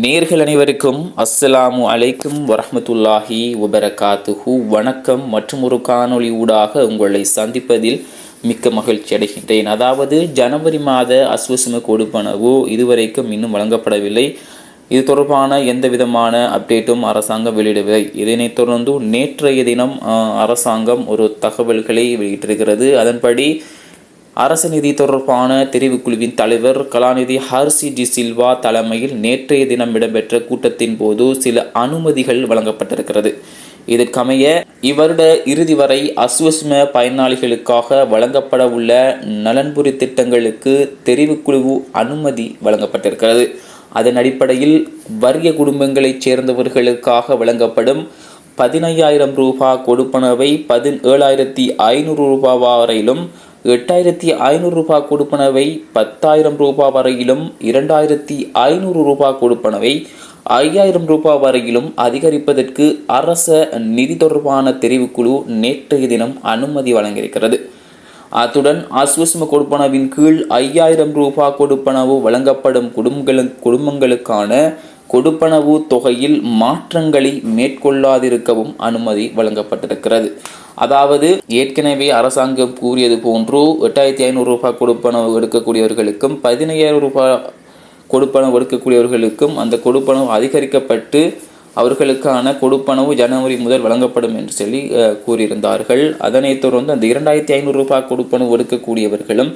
நேர்கள் அனைவருக்கும் அஸ்ஸலாமு அலைக்கும் வரஹ்மத்துல்லாஹி வபரகாத்துஹு. வணக்கம் மற்றும் ஒரு காணொளி ஊடாக உங்களை சந்திப்பதில் மிக்க மகிழ்ச்சி அடைகின்றேன். அதாவது ஜனவரி மாத அஸ்வசும கொடுப்பனவு இதுவரைக்கும் இன்னும் வழங்கப்படவில்லை. இது தொடர்பான எந்த விதமான அப்டேட்டும் அரசாங்கம் வெளியிடவில்லை. இதனைத் தொடர்ந்து நேற்றைய தினம் அரசாங்கம் ஒரு தகவல்களை வெளியிட்டிருக்கிறது. அதன்படி அரசு நிதி தொடர்பான தெரிவுக்குழுவின் தலைவர் கலாநிதி ஹர்சி டி சில்வா தலைமையில் நேற்றைய தினம் இடம்பெற்ற கூட்டத்தின் போது சில அனுமதிகள் வழங்கப்பட்டிருக்கிறது. இதற்கமைய இவருட இறுதி வரை அசுவஸ்ம பயனாளிகளுக்காக வழங்கப்பட உள்ள நலன்புரி திட்டங்களுக்கு தெரிவுக்குழு அனுமதி வழங்கப்பட்டிருக்கிறது. அதன் அடிப்படையில் வறிய குடும்பங்களைச் சேர்ந்தவர்களுக்காக வழங்கப்படும் பதினையாயிரம் ரூபாய் கொடுப்பனவை பதினேழாயிரத்தி ஐநூறு ரூபாய் வரையிலும் எட்டாயிரத்தி ஐநூறு ரூபாய் கொடுப்பனவை பத்தாயிரம் ரூபாய் வரையிலும் இரண்டாயிரத்தி ஐநூறு ரூபாய் கொடுப்பனவை ஐயாயிரம் ரூபாய் வரையிலும் அதிகரிப்பதற்கு அரச நிதி தொடர்பான தெரிவுக்குழு நேற்றைய தினம் அனுமதி வழங்கியிருக்கிறது. அத்துடன் அஸ்வஸ்ம கொடுப்பனவின் கீழ் ஐயாயிரம் ரூபாய் கொடுப்பனவு வழங்கப்படும் குடும்பங்களு குடும்பங்களுக்கான கொடுப்பனவு தொகையில் மாற்றங்களை மேற்கொள்ளாதிருக்கவும் அனுமதி வழங்கப்பட்டிருக்கிறது. அதாவது ஏற்கனவே அரசாங்கம் கூறியது போன்று எட்டாயிரத்தி ஐநூறு ரூபாய் கொடுப்பனவு எடுக்கக்கூடியவர்களுக்கும் பதினையாயிரம் ரூபாய் கொடுப்பனவு எடுக்கக்கூடியவர்களுக்கும் அந்த கொடுப்பனவு அதிகரிக்கப்பட்டு அவர்களுக்கான கொடுப்பனவு ஜனவரி முதல் வழங்கப்படும் என்று சொல்லி அஹ், கூறியிருந்தார்கள். அதனைத் தொடர்ந்து அந்த இரண்டாயிரத்தி ஐநூறு ரூபாய் கொடுப்பனவு எடுக்கக்கூடியவர்களும்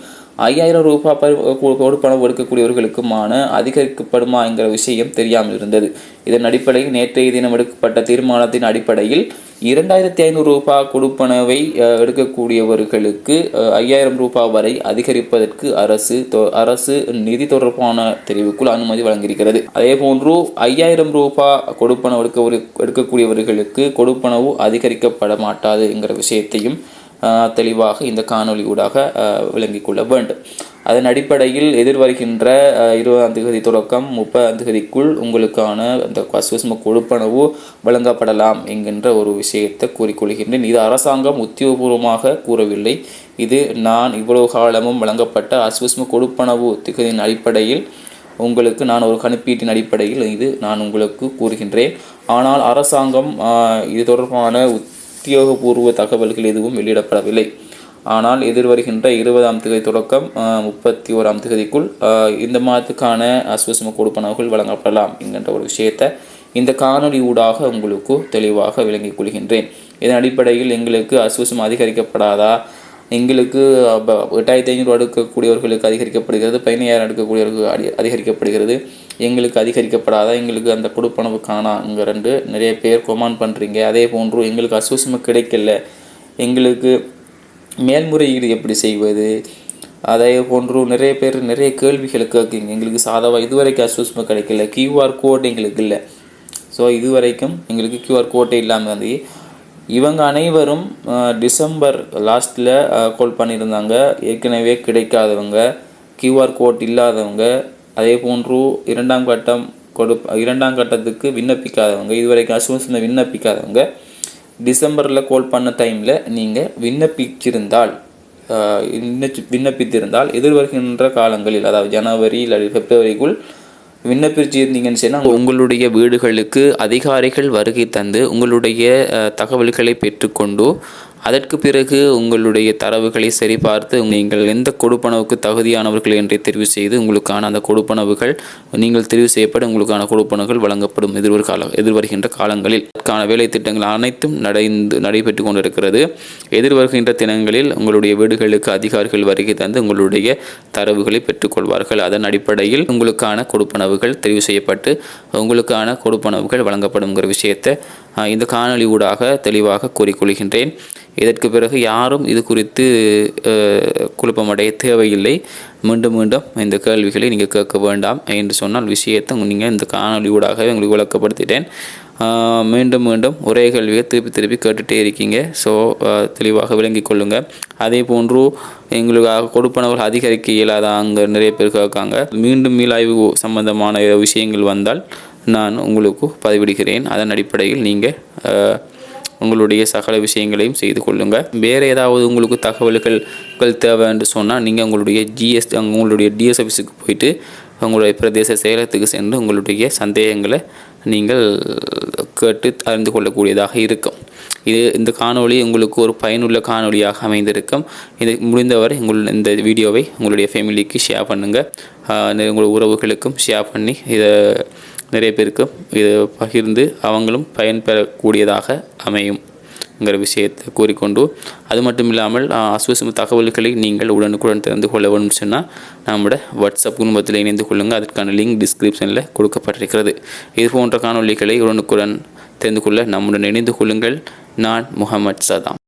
ஐயாயிரம் ரூபாய் கொடுப்பனவு எடுக்கக்கூடியவர்களுக்குமான அதிகரிக்கப்படுமா என்கிற விஷயம் தெரியாமல் இருந்தது. இதன் அடிப்படையில் நேற்றைய தினம் எடுக்கப்பட்ட தீர்மானத்தின் அடிப்படையில் இரண்டாயிரத்தி ஐநூறு ரூபாய் கொடுப்பனவை எடுக்கக்கூடியவர்களுக்கு ஐயாயிரம் ரூபாய் வரை அதிகரிப்பதற்கு அரசு தொ- அரசு நிதி தொடர்பான தெரிவுக்குள் அனுமதி வழங்கியிருக்கிறது. அதே போன்று ஐயாயிரம் ரூபாய் கொடுப்பனவு எடுக்க எடுக்கக்கூடியவர்களுக்கு கொடுப்பனவு அதிகரிக்கப்பட மாட்டாது என்கிற விஷயத்தையும் தெளிவாக இந்த காணொலியூடாக ஊடாக விளங்கிக் கொள்ள வேண்டும். அதன் அடிப்படையில் எதிர்வருகின்ற இருபதாம் தேதி தொடக்கம் முப்பதாம் தேதிக்குள் உங்களுக்கான அந்த அஸ்வஸ்ம கொடுப்பனவு வழங்கப்படலாம் என்கின்ற ஒரு விஷயத்தை கூறிக்கொள்கின்றேன் இது அரசாங்கம் உத்தியோகபூர்வமாக கூறவில்லை. இது நான் இவ்வளவு காலமும் வழங்கப்பட்ட அஸ்வஸ்ம கொடுப்பனவு திகதியின் அடிப்படையில் உங்களுக்கு நான் ஒரு கணிப்பீட்டின் அடிப்படையில் இது நான் உங்களுக்கு கூறுகின்றேன். ஆனால் அரசாங்கம் இது தொடர்பான உத்தியோகபூர்வ தகவல்கள் எதுவும் வெளியிடப்படவில்லை. ஆனால் எதிர்வருகின்ற இருபதாம் தேதி தொடக்கம் முப்பத்தி ஓராம் தேதிக்குள் இந்த மாதத்துக்கான அஸ்வசம கொடுப்பனவுகள் வழங்கப்படலாம் என்கின்ற ஒரு விஷயத்தை இந்த காணொளி ஊடாக உங்களுக்கு தெளிவாக விளங்கிக் கொள்கின்றேன். இதன் அடிப்படையில் எங்களுக்கு அஸ்வசம் அதிகரிக்கப்படாதா? எங்களுக்கு எட்டாயிரத்தி ஐநூறு அடுக்கக்கூடியவர்களுக்கு அதிகரிக்கப்படுகிறது பதினையாயிரம் அடுக்கக்கூடியவர்களுக்கு அடி அதிகரிக்கப்படுகிறது. எங்களுக்கு அதிகரிக்கப்படாதா? எங்களுக்கு அந்த கொடுப்பனவு காணாங்க ரெண்டு நிறைய பேர் கொமான் பண்ணுறீங்க அதே போன்று எங்களுக்கு அசுவசமாக கிடைக்கல. எங்களுக்கு மேல்முறையீடு எப்படி செய்வது? அதே போன்று நிறைய பேர் நிறைய கேள்விகளை கேட்குங்க. எங்களுக்கு சாதாவாக இதுவரைக்கும் அசுவசமாக கிடைக்கல. கியூஆர் கோட் எங்களுக்கு இல்லை. ஸோ இதுவரைக்கும் எங்களுக்கு கியூஆர் கோட்டே இல்லாமல் வந்து இவங்க அனைவரும் டிசம்பர் லாஸ்ட்டில் கால் பண்ணியிருந்தாங்க. ஏற்கனவே கிடைக்காதவங்க கியூஆர் கோட் இல்லாதவங்க அதே போன்று இரண்டாம் கட்டம் கொடு இரண்டாம் கட்டத்துக்கு விண்ணப்பிக்காதவங்க இதுவரைக்கும் அசுவசனை விண்ணப்பிக்காதவங்க டிசம்பரில் கால் பண்ண டைமில் நீங்கள் விண்ணப்பிச்சிருந்தால் விண்ணப்பி- விண்ணப்பித்திருந்தால் எதிர்வருகின்ற காலங்களில் அதாவது ஜனவரி இல்லாட்டி பிப்ரவரிக்குள் விண்ணப்பிச்சிருந்தீங்கன்னு சொன்னால் உங்களுடைய வீடுகளுக்கு அதிகாரிகள் வருகை தந்து உங்களுடைய தகவல்களை பெற்றுக்கொண்டு அதற்கு பிறகு உங்களுடைய தரவுகளை சரிபார்த்து நீங்கள் எந்த கொடுப்பனவுக்கு தகுதியானவர்கள் என்று தெரிவு செய்து உங்களுக்கான அந்த கொடுப்பனவுகள் நீங்கள் தெரிவு செய்யப்பட உங்களுக்கான கொடுப்பனவுகள் வழங்கப்படும் எதிர்வரு கால எதிர்வருகின்ற காலங்களில். அதற்கான வேலை திட்டங்கள் அனைத்தும் நடைந்து நடைபெற்று கொண்டிருக்கிறது. எதிர்வருகின்ற தினங்களில் உங்களுடைய வீடுகளுக்கு அதிகாரிகள் வருகை தந்து உங்களுடைய தரவுகளை பெற்றுக்கொள்வார்கள் அதன் அடிப்படையில் உங்களுக்கான கொடுப்பனவுகள் தெரிவு செய்யப்பட்டு உங்களுக்கான கொடுப்பனவுகள் வழங்கப்படுங்கிற விஷயத்தை இந்த காணொளி ஊடாக தெளிவாக கூறிக்கொள்கின்றேன் இதற்கு பிறகு யாரும் இது குறித்து குழப்பமடைய தேவையில்லை. மீண்டும் மீண்டும் இந்த கேள்விகளை நீங்கள் கேட்க வேண்டாம் என்று சொன்னால் விஷயத்தை நீங்கள் இந்த காணொளி ஊடாகவே உங்களுக்கு விளக்கப்படுத்திட்டேன். மீண்டும் மீண்டும் ஒரே கேள்வியை திருப்பி திருப்பி கேட்டுகிட்டே இருக்கீங்க. ஸோ தெளிவாக விளங்கிக் கொள்ளுங்கள் அதே போன்று எங்களுக்காக கொடுப்பனவர்கள் அதிகரிக்க இயலாத? அங்கே நிறைய பேர் கேட்காங்க. மீண்டும் மீளாய்வு சம்பந்தமான விஷயங்கள் வந்தால் நான் உங்களுக்கு பதிவிடுகிறேன். அதன் அடிப்படையில் நீங்கள் உங்களுடைய சகல விஷயங்களையும் செய்து கொள்ளுங்கள். வேறு ஏதாவது உங்களுக்கு தகவல்கள் தேவை என்று சொன்னால் நீங்கள் உங்களுடைய ஜிஎஸ் உங்களுடைய டிஎஸ் ஆஃபீஸுக்கு போயிட்டு உங்களுடைய பிரதேச செயலகத்துக்கு சென்று உங்களுடைய சந்தேகங்களை நீங்கள் கேட்டு அறிந்து கொள்ளக்கூடியதாக இருக்கும். இது இந்த காணொளி உங்களுக்கு ஒரு பயனுள்ள காணொளியாக அமைந்திருக்கும். இது முடிந்தவரை உங்கள் இந்த வீடியோவை உங்களுடைய ஃபேமிலிக்கு ஷேர் பண்ணுங்கள் உங்கள் உறவுகளுக்கும் ஷேர் பண்ணி இதை நிறைய பேருக்கு இது பகிர்ந்து அவங்களும் பயன்பெறக்கூடியதாக அமையும் ங்கிற விஷயத்தை கூறிக்கொண்டு அது மட்டும் இல்லாமல் அசுவசம தகவல்களை நீங்கள் உடனுக்குடன் தெரிந்து கொள்ள வேண்டும் சொன்னால் நம்மளோட வாட்ஸ்அப் குடும்பத்தில் இணைந்து கொள்ளுங்கள். அதற்கான லிங்க் டிஸ்கிரிப்ஷனில் கொடுக்கப்பட்டிருக்கிறது. இது போன்ற காணொலிகளை உடனுக்குடன் தெரிந்து கொள்ள நம்முடன் இணைந்து கொள்ளுங்கள். நான் முகமது சதாம்.